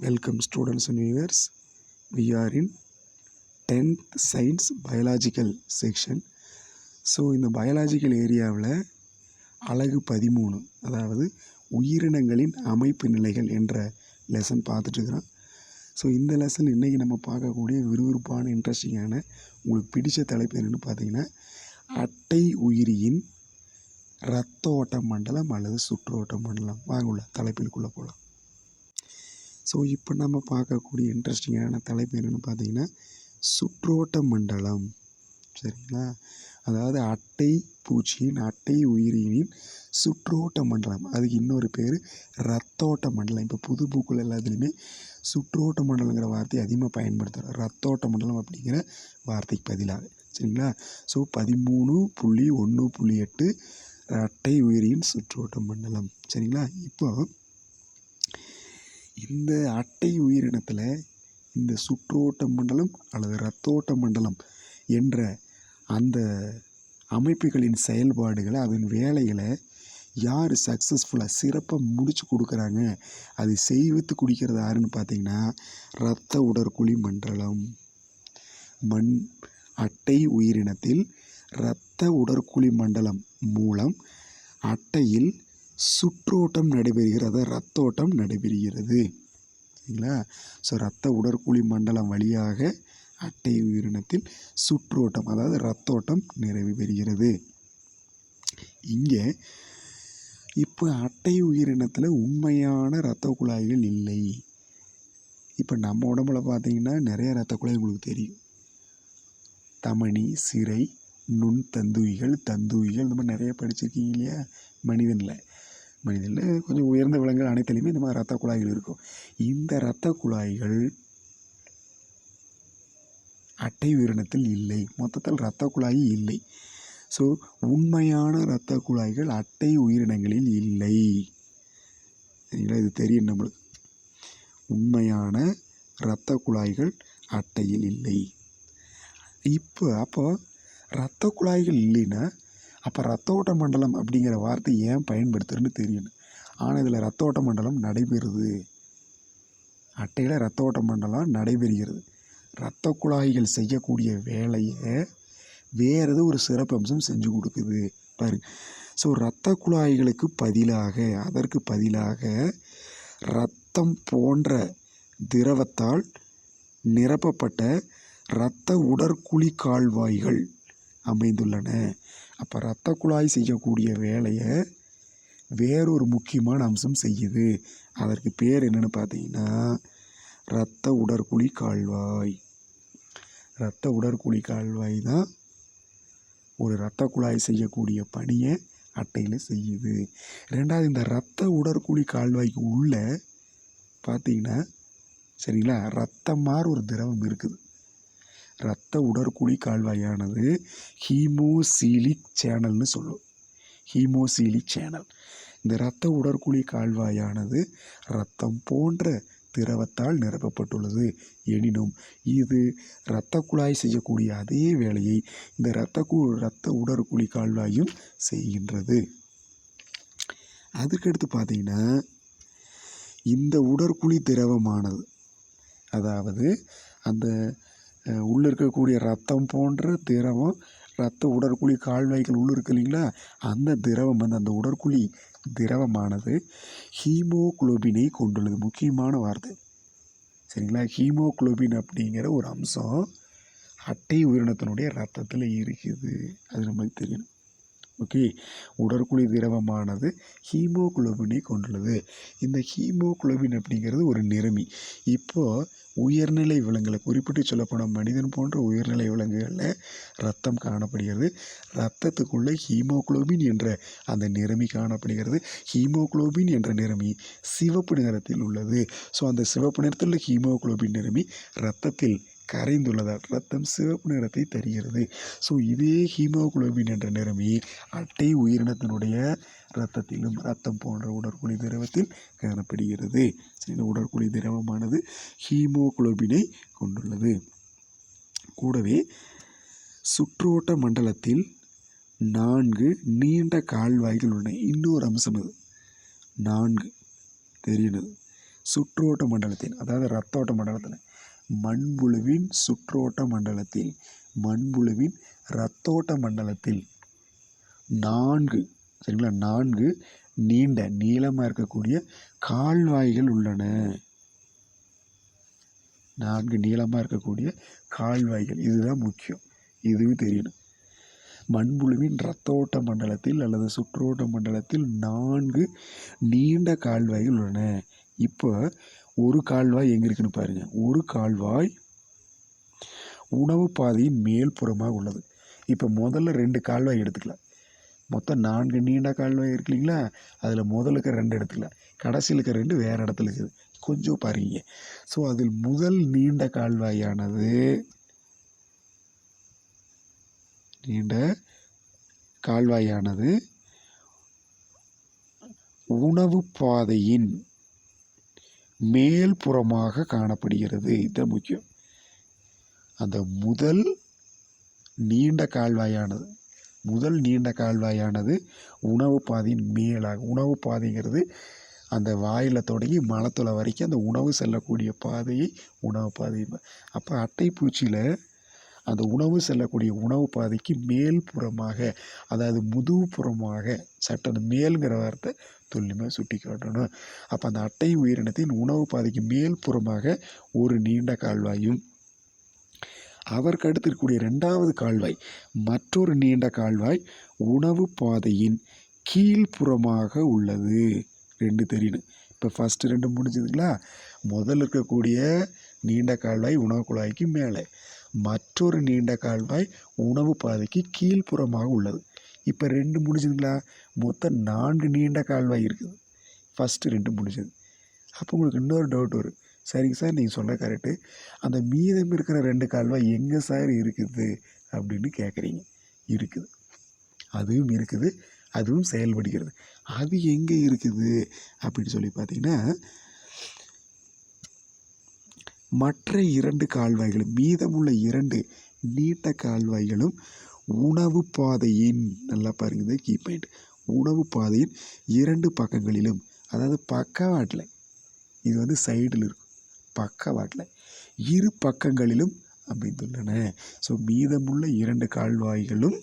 Welcome students and viewers. We are in 10th science biological section. So இந்த biological ஏரியாவில் அழகு பதிமூணு அதாவது உயிரினங்களின் அமைப்பு நிலைகள் என்ற லெசன் பார்த்துட்ருக்குறோம் ஸோ இந்த லெசன் இன்றைக்கி நம்ம பார்க்கக்கூடிய விறுவிறுப்பான இன்ட்ரெஸ்டிங்கான உங்களுக்கு பிடித்த தலைப்பு என்னென்னு பார்த்தீங்கன்னா அட்டை உயிரியின் இரத்த ஓட்ட மண்டலம் அல்லது சுற்று ஓட்ட மண்டலம் வாங்க உள்ள தலைப்பிற்குள்ளே போகலாம் ஸோ இப்போ நம்ம பார்க்கக்கூடிய இன்ட்ரெஸ்டிங்கான தலைப்பு என்னென்னு பார்த்தீங்கன்னா சுற்றோட்ட மண்டலம். சரிங்களா? அதாவது அட்டை பூச்சியின் அட்டை உயிரினின் சுற்றோட்ட மண்டலம். அதுக்கு இன்னொரு பேர் ரத்தோட்ட மண்டலம். இப்போ புது பூக்கள் எல்லாத்துலேயுமே சுற்றோட்ட மண்டலங்கிற வார்த்தையை அதிகமாக பயன்படுத்துகிறோம் ரத்தோட்ட மண்டலம் அப்படிங்கிற வார்த்தைக்கு பதிலாக. சரிங்களா? ஸோ பதிமூணு புள்ளி ஒன்று புள்ளி எட்டு அட்டை உயிரியின் சுற்றோட்ட மண்டலம். சரிங்களா? இப்போ இந்த அட்டை உயிரினத்தில் இந்த சுற்றோட்ட மண்டலம் அல்லது இரத்தோட்ட மண்டலம் என்ற அந்த அமைப்புகளின் செயல்பாடுகளை அதன் வேலைகளை யார் சக்ஸஸ்ஃபுல்லாக சிறப்பாக முடிச்சு கொடுக்குறாங்க அதை செய்வித்து குடிக்கிறது யாருன்னு பார்த்தீங்கன்னா இரத்த உடற்குழி மண்டலம். மண் அட்டை உயிரினத்தில் இரத்த உடற்குழி மண்டலம் மூலம் அட்டையில் சுற்றோட்டம் நடைபெறுகிறது ரத்தோட்டம் நடைபெறுகிறது. சரிங்களா? ஸோ ரத்த உடற்குழி மண்டலம் வழியாக அட்டை உயிரினத்தில் சுற்றோட்டம் அதாவது ரத்தோட்டம் நிறைவு பெறுகிறது. இங்கே இப்போ அட்டை உயிரினத்தில் உண்மையான இரத்த குழாய்கள் இல்லை. இப்போ நம்ம உடம்புல பார்த்தீங்கன்னா நிறைய இரத்த குழாய் உங்களுக்கு தெரியும். தமணி சிறை நுண் தந்துவிகள் தந்துவிகள் இந்த மாதிரி நிறைய படிச்சிருக்கீங்க இல்லையா? மனிதனில். மனிதனில் கொஞ்சம் உயர்ந்த விலங்குகள் அனைத்துலேயுமே இந்த மாதிரி ரத்த குழாய்கள் இருக்கும். இந்த இரத்த குழாய்கள் அட்டை உயிரினத்தில் இல்லை. மொத்தத்தில் இரத்த குழாய் இல்லை. ஸோ உண்மையான இரத்த குழாய்கள் அட்டை உயிரினங்களில் இல்லை. சரிங்களா? இது தெரியும் நம்மளுக்கு. உண்மையான இரத்த குழாய்கள் அட்டையில் இல்லை. இப்போ அப்போ இரத்த குழாய்கள் இல்லைன்னா அப்போ ரத்த ஓட்ட மண்டலம் அப்படிங்கிற வார்த்தை ஏன் பயன்படுத்துறேன்னு தெரியணும் ஆனால் இதில் ரத்த ஓட்ட மண்டலம் நடைபெறுது. அட்டையில் ரத்த ஓட்ட மண்டலம் நடைபெறுகிறது. இரத்த குழாய்கள் செய்யக்கூடிய வேலையை வேறு ஏதோ ஒரு சிறப்பம்சம் செஞ்சு கொடுக்குது. பாரு. ஸோ இரத்த குழாய்களுக்கு பதிலாக அதற்கு பதிலாக இரத்தம் போன்ற திரவத்தால் நிரப்பப்பட்ட இரத்த உடற்குழி கால்வாய்கள் அமைந்துள்ளன. அப்போ இரத்த குழாய் செய்யக்கூடிய வேலையை வேறொரு முக்கியமான அம்சம் செய்யுது. அதற்கு பேர் என்னென்னு பார்த்தீங்கன்னா இரத்த உடற்குழி கால்வாய். இரத்த உடற்குழி கால்வாய் தான் ஒரு இரத்த குழாய் செய்யக்கூடிய பணியை அட்டையில் செய்யுது. ரெண்டாவது இந்த இரத்த உடற்குழி கால்வாய்க்கு உள்ள பார்த்தீங்கன்னா சரிங்களா? ரத்தம் மாதிரி ஒரு திரவம் இருக்குது. இரத்த உடற்குழி கால்வாயானது ஹீமோசீலிக் சேனல்னு சொல்லும். ஹீமோசீலிக் சேனல். இந்த இரத்த உடற்குழி கால்வாயானது இரத்தம் போன்ற திரவத்தால் நிரப்பப்பட்டுள்ளது. எனினும் இது இரத்த குழாய் செய்யக்கூடிய அதே வேலையை இந்த இரத்த கு இரத்த உடற்குழி கால்வாயும் செய்கின்றது. அதுக்கடுத்து பார்த்தீங்கன்னா இந்த உடற்குழி திரவமானது. அதாவது அந்த உள்ளே இருக்கக்கூடிய ரத்தம் போன்ற திரவம் ரத்த உடற்குழி கால்வாய்கள் உள்ளே இருக்கு இல்லைங்களா? அந்த திரவம் வந்து அந்த உடற்குழி திரவமானது ஹீமோகுளோபினை கொண்டுள்ளது. முக்கியமான வார்த்தை. சரிங்களா? ஹீமோகுளோபின் அப்படிங்கிற ஒரு அம்சம் அட்டை உயிரினத்தினுடைய ரத்தத்தில் இருக்குது. அது நம்மளுக்கு தெரியணும் ஓகே உடற்குழி திரவமானது ஹீமோகுளோபினை கொண்டுள்ளது. இந்த ஹீமோகுளோபின் அப்படிங்கிறது ஒரு நிறமி. இப்போது உயர்நிலை விலங்குகளை குறிப்பிட்டு சொல்லப்படும் மனிதன் போன்ற உயர்நிலை விலங்குகளில் ரத்தம் காணப்படுகிறது. ரத்தத்துக்குள்ளே ஹீமோகுளோபின் என்ற அந்த நிறமி காணப்படுகிறது. ஹீமோகுளோபின் என்ற நிறமி சிவப்பு நிறத்தில் உள்ளது. ஸோ அந்த சிவப்பு நிறத்தில் உள்ள ஹீமோகுளோபின் நிறமி ரத்தத்தில் கரைந்துள்ளதால் ரத்தம் சிவப்பு நிறத்தை தருகிறது. ஸோ இதே ஹீமோகுளோபின் என்ற நிறமி அட்டை உயிரினத்தினுடைய இரத்தத்திலும் ரத்தம் போன்ற உடற்குழி திரவத்தில் காணப்படுகிறது. இந்த உடற்குழி திரவமானது ஹீமோகுளோபினை கொண்டுள்ளது. கூடவே சுற்றோட்ட மண்டலத்தில் நான்கு நீண்ட கால்வாய்கள் உள்ளன. இன்னொரு அம்சம் அது. நான்கு தெரியணுது சுற்றோட்ட மண்டலத்தின் அதாவது ரத்தோட்ட மண்டலத்தில் மண்புழுவின் சுற்றோட்ட மண்டலத்தில் மண்புழுவின் இரத்தோட்ட மண்டலத்தில். நான்கு சரிங்களா? நான்கு நீண்ட நீளமாக இருக்கக்கூடிய கால்வாய்கள் உள்ளன. நான்கு நீளமாக இருக்கக்கூடிய கால்வாய்கள். இதுதான் முக்கியம். இதுவும் தெரியணும். மண்புழுவின் இரத்தோட்ட மண்டலத்தில் அல்லது சுற்றோட்ட மண்டலத்தில் நான்கு நீண்ட கால்வாய்கள் உள்ளன. இப்போ ஒரு கால்வாய் எங்கே இருக்குன்னு பாருங்க. ஒரு கால்வாய் உணவு பாதையின் மேல்புறமாக உள்ளது. இப்போ முதல்ல ரெண்டு கால்வாய் எடுத்துக்கலாம். மொத்தம் நான்கு நீண்ட கால்வாய் இருக்கு இல்லைங்களா? அதில் முதலுக்கு ரெண்டு எடுத்துக்கலாம். கடைசியில் இருக்க ரெண்டு வேறு இடத்துல இருக்குது. கொஞ்சம் பாருங்க. ஸோ அதில் முதல் நீண்ட கால்வாயானது நீண்ட கால்வாயானது உணவு பாதையின் மேல்புறமாக காணப்படுகிறது. இதுதான் முக்கியம். அந்த முதல் நீண்ட கால்வாயானது முதல் நீண்ட கால்வாயானது உணவு பாதையின் மேலாக உணவு பாதைங்கிறது அந்த வாயில் தொடங்கி மலத்தில் வரைக்கும் அந்த உணவு செல்லக்கூடிய பாதையை உணவு பாதை. அப்போ அட்டைப்பூச்சியில் அந்த உணவு செல்லக்கூடிய உணவு பாதைக்கு மேல்புறமாக அதாவது முதுகு புறமாக மேலுங்கிற வார்த்தை துல்லியமாக சுட்டி காட்டணும் அப்போ அந்த அட்டை உயிரினத்தின் உணவு பாதைக்கு மேல் புறமாக ஒரு நீண்ட கால்வாயும் அவருக்கு அடுத்து இருக்கக்கூடிய ரெண்டாவது கால்வாய் மற்றொரு நீண்ட கால்வாய் உணவு பாதையின் கீழ்ப்புறமாக உள்ளது. ரெண்டு தெரியணும் இப்போ ஃபஸ்ட்டு ரெண்டு முடிஞ்சதுங்களா? முதல்ல இருக்கக்கூடிய நீண்ட கால்வாய் உணவு குழாய்க்கு மேலே. மற்றொரு நீண்ட கால்வாய் உணவு பாதைக்கு கீழ்ப்புறமாக உள்ளது. இப்போ ரெண்டு முடிஞ்சதுங்களா? மொத்தம் நான்கு நீண்ட கால்வாய் இருக்குது. ஃபஸ்ட்டு ரெண்டு முடிஞ்சது. அப்போ உங்களுக்கு இன்னொரு டவுட் வரும். சரிங்க சார் நீங்கள் சொன்ன கரெக்டு அந்த மீதம் இருக்கிற ரெண்டு கால்வாய் எங்கே சார் இருக்குது? அப்படின்னு கேட்குறீங்க இருக்குது. அதுவும் இருக்குது. அதுவும் செயல்படுகிறது. அது எங்கே இருக்குது? அப்படின்னு சொல்லி பார்த்தீங்கன்னா மற்ற இரண்டு கால்வாய்களும் மீதமுள்ள இரண்டு நீட்ட கால்வாய்களும் உணவு பாதையின் நல்லா பாருங்க இந்த கீ பாயிண்ட் உணவு பாதையின் இரண்டு பக்கங்களிலும் அதாவது பக்கவாட்டில் இது வந்து சைடில் இருக்கும். பக்கவாட்டில் இரு பக்கங்களிலும் அமைந்துள்ளன. ஸோ மீதமுள்ள இரண்டு கால்வாய்களும்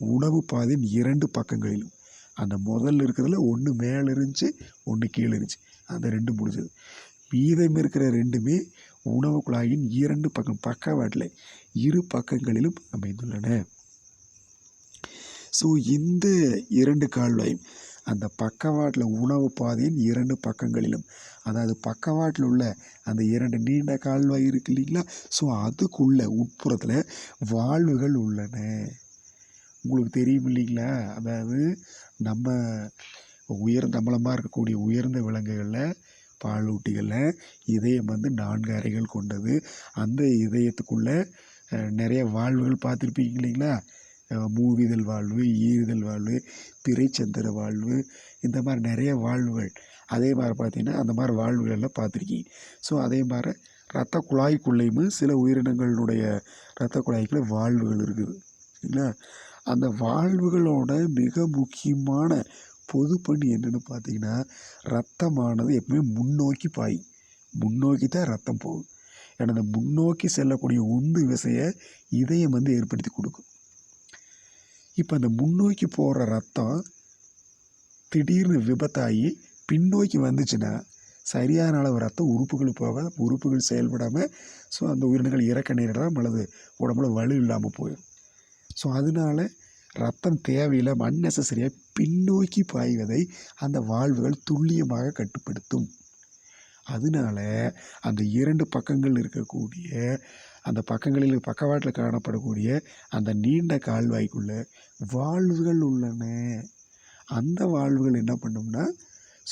உணவு பாதையின் இரண்டு பக்கங்களிலும். அந்த முதல்ல இருக்கிறதுல ஒன்று மேலே இருந்துச்சு ஒன்று கீழே இருந்துச்சு. அந்த ரெண்டு முடிஞ்சது. மீதம் இருக்கிற ரெண்டுமே உணவு குழாயின் இரண்டு பக்கம் பக்கவாட்டில் இரு பக்கங்களிலும் அமைந்துள்ளன. ஸோ இந்த இரண்டு கால்வாயும் அந்த பக்கவாட்டில் உணவு பாதையின் இரண்டு பக்கங்களிலும் அதாவது பக்கவாட்டில் உள்ள அந்த இரண்டு நீண்ட கால்வாய் இருக்கு இல்லைங்களா? ஸோ அதுக்குள்ள உட்புறத்தில் வாழ்வுகள் உள்ளன. உங்களுக்கு தெரியும் இல்லைங்களா? அதாவது நம்ம உயர் நம்மளமாக இருக்கக்கூடிய உயர்ந்த விலங்குகளில் பாலூட்டிகளில் இதயம் வந்து நான்கு அறைகள் கொண்டது. அந்த இதயத்துக்குள்ளே நிறைய வாழ்வுகள் பார்த்துருப்பீங்க இல்லைங்களா? மூவிதழ் வாழ்வு ஈறுதல் வாழ்வு பிறைச்சந்திர வாழ்வு இந்த மாதிரி நிறைய வாழ்வுகள். அதே மாதிரி பார்த்தீங்கன்னா அந்த மாதிரி வாழ்வுகள் எல்லாம் பார்த்துருக்கீங்க. ஸோ அதே மாதிரி ரத்த குழாய்க்குள்ளேயுமே சில உயிரினங்களுடைய ரத்த குழாய்க்குள்ள வாழ்வுகள் இருக்குது. சரிங்களா? அந்த வாழ்வுகளோட மிக முக்கியமான பொது பணி பார்த்தீங்கன்னா ரத்தமானது எப்பவுமே முன்னோக்கி பாய் முன்னோக்கி தான் ரத்தம் போகும். எனது முன்னோக்கி செல்லக்கூடிய உந்து விசையை இதயம் வந்து ஏற்படுத்தி கொடுக்கும். இப்போ அந்த முன்னோக்கி போகிற ரத்தம் திடீர்னு விபத்தாகி பின்னோக்கி வந்துச்சுன்னா சரியான அளவு ரத்தம் உறுப்புகள் போக உறுப்புகள் செயல்படாமல் ஸோ அந்த உயிரினங்கள் இறக்க நேரிடலாம் அல்லது உடம்புல வலு இல்லாமல் போயிடும். ஸோ அதனால ரத்தம் தேவையில்லாமல் அன்னெசரியாக பின்னோக்கி பாய்வதை அந்த வாழ்வுகள் துல்லியமாக கட்டுப்படுத்தும். அதனால அந்த இரண்டு பக்கங்கள் இருக்கக்கூடிய அந்த பக்கங்களில் பக்கவாட்டில் காணப்படக்கூடிய அந்த நீண்ட கால்வாய்க்குள்ளே வாழ்வுகள் உள்ளன. அந்த வாழ்வுகள் என்ன பண்ணும்னா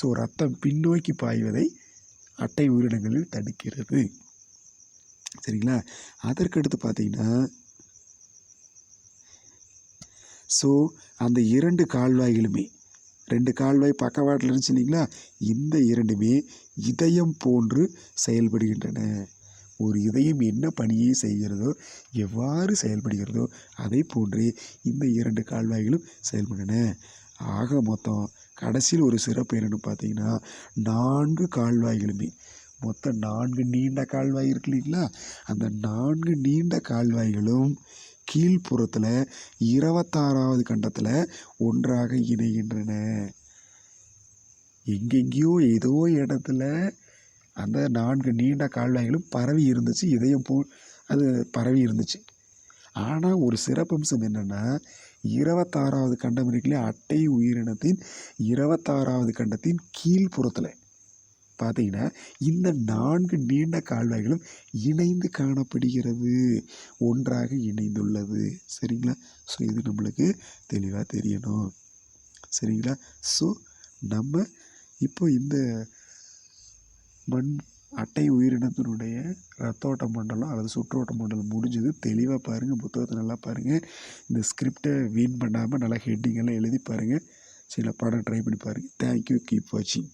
ஸோ ரத்தம் பின்னோக்கி பாய்வதை அட்டை உயிரினங்களில் தடுக்கிறது. சரிங்களா? அதற்கடுத்து பார்த்தீங்கன்னா ஸோ அந்த இரண்டு கால்வாய்களுமே ரெண்டு கால்வாய் பக்கவாட்டில் இருந்துச்சு இல்லைங்களா? இந்த இரண்டுமே இதயம் போன்று செயல்படுகின்றன. ஒரு இதயம் என்ன பணியை செய்கிறதோ எவ்வாறு செயல்படுகிறதோ அதை போன்றே இந்த இரண்டு கால்வாய்களும் செயல்படுகின்றன. ஆக மொத்தம் கடைசியில் ஒரு சிறப்பு என்னென்னு பார்த்தீங்கன்னா நான்கு கால்வாய்களுமே. மொத்தம் நான்கு நீண்ட கால்வாய் இருக்கு இல்லைங்களா? அந்த நான்கு நீண்ட கால்வாய்களும் கீழ்ப்புறத்தில் இருபத்தாறாவது கண்டத்தில் ஒன்றாக இணைகின்றன. எங்கெங்கேயோ ஏதோ இடத்துல அந்த நான்கு நீண்ட கால்வாய்களும் பரவி இருந்துச்சு இதயம் போ அது பரவி இருந்துச்சு. ஆனால் ஒரு சிறப்பம்சம் என்னென்னா இருபத்தாறாவது கண்டம் இருக்குல்லையா அட்டை உயிரினத்தின் இருபத்தாறாவது கண்டத்தின் கீழ்ப்புறத்தில். பார்த்தீங்கன்னா இந்த நான்கு நீண்ட கால்வாய்களும் இணைந்து காணப்படுகிறது. ஒன்றாக இணைந்துள்ளது. சரிங்களா? ஸோ இது நம்மளுக்கு தெளிவாக தெரியணும். சரிங்களா? ஸோ நம்ம இப்போ இந்த மண் அட்டை உயிரினத்தினுடைய ரத்தோட்ட மண்டலம் அல்லது சுற்றோட்ட மண்டலம் முடிஞ்சது. தெளிவாக பாருங்கள் புத்தகத்தை நல்லா பாருங்கள் இந்த ஸ்கிரிப்டை வீண் பண்ணாமல் நல்லா ஹெட்டிங்கெல்லாம் எழுதி பாருங்கள் சில படம் ட்ரை பண்ணி பாருங்கள் தேங்க்யூ கீப் வாட்சிங்